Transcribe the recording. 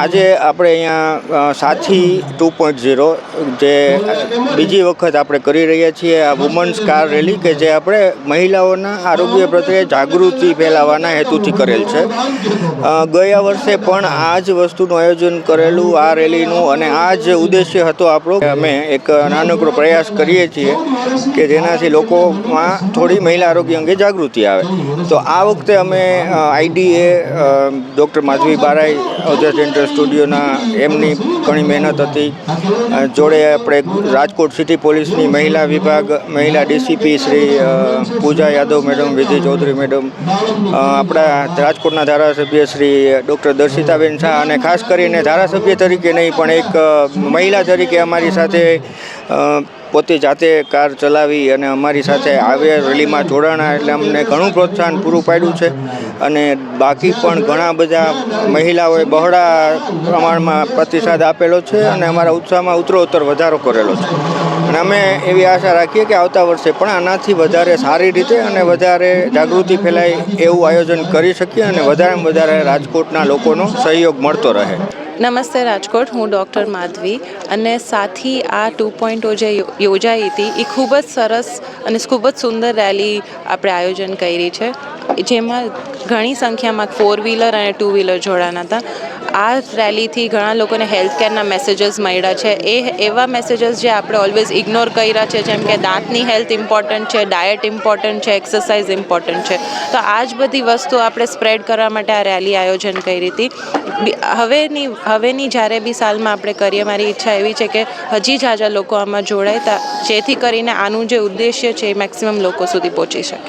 આજે આપણે અહીંયા સાથી ટુ પોઈન્ટ ઝીરો, જે બીજી વખત આપણે કરી રહ્યા છીએ આ વુમન્સ કાર રેલી કે જે આપણે મહિલાઓના આરોગ્ય પ્રત્યે જાગૃતિ ફેલાવવાના હેતુથી કરેલ છે. ગયા વર્ષે પણ આ જ વસ્તુનું આયોજન કરેલું, આ રેલીનું અને આ જ ઉદ્દેશ્ય હતો આપણો અમે એક નાનકડો પ્રયાસ કરીએ છીએ કે જેનાથી લોકોમાં થોડી મહિલા આરોગ્ય અંગે જાગૃતિ આવે. તો આ વખતે અમે આઈડીએ ડૉક્ટર માધવી બારાઈ ઓજર સેન્ટર સ્ટુડિયોના એમની ઘણી મહેનત હતી. જોડે આપણે રાજકોટ સિટી પોલીસની મહિલા વિભાગ, મહિલા DCP Shri Puja Yadav madam Vidhi Chaudhary madam આપણા રાજકોટના ધારાસભ્ય શ્રી ડૉક્ટર દર્શિતાબેન શાહ અને ખાસ કરીને ધારાસભ્ય તરીકે નહીં, પણ એક મહિલા તરીકે અમારી સાથે પોતે જાતે કાર ચલાવી અને અમારી સાથે આવે રેલીમાં જોડાણા એટલે અમને ઘણું પ્રોત્સાહન પૂરું પાડ્યું છે. અને બાકી પણ ઘણા બધા મહિલાઓએ બહોળા પ્રમાણમાં પ્રતિસાદ આપેલો છે અને અમારા ઉત્સાહમાં ઉત્તરોત્તર વધારો કરેલો છે. અને અમે એવી આશા રાખીએ કે આવતા વર્ષે પણ આનાથી વધારે સારી રીતે અને વધારે જાગૃતિ ફેલાય એવું આયોજન કરી શકીએ અને વધારેમાં વધારે રાજકોટના લોકોનો સહયોગ મળતો રહે. નમસ્તે રાજકોટ, હું ડૉક્ટર માધવી અને સાથી આ ટુ પોઈન્ટ જે યોજાઈ હતી એ ખૂબ જ સરસ અને ખૂબ જ સુંદર રેલી આપણે આયોજન કરી છે. જેમાં ઘણી સંખ્યામાં ફોર વ્હીલર અને ટુ વ્હીલર જોડાના હતા. આ રેલીથી ઘણા લોકોને હેલ્થ કેરના મેસેજીસ મળ્યા છે. એ એવા મેસેજીસ જે આપણે ઓલવેઝ ઇગ્નોર કર્યા છે, જેમ કે દાંતની હેલ્થ ઇમ્પોર્ટન્ટ છે ડાયટ ઇમ્પોર્ટન્ટ છે એક્સરસાઇઝ ઇમ્પોર્ટન્ટ છે. તો આ જ બધી વસ્તુ આપણે સ્પ્રેડ કરવા માટે આ રેલી આયોજન કરી હતી. હવેની હવેની જ્યારે બી સાલમાં આપણે કરીએ, મારી ઈચ્છા એવી છે કે હજી આજા લોકો આમાં જોડાય જેથી કરીને આનું જે ઉદ્દેશ્ય છે એ મેક્સિમમ લોકો સુધી પહોંચી શકે.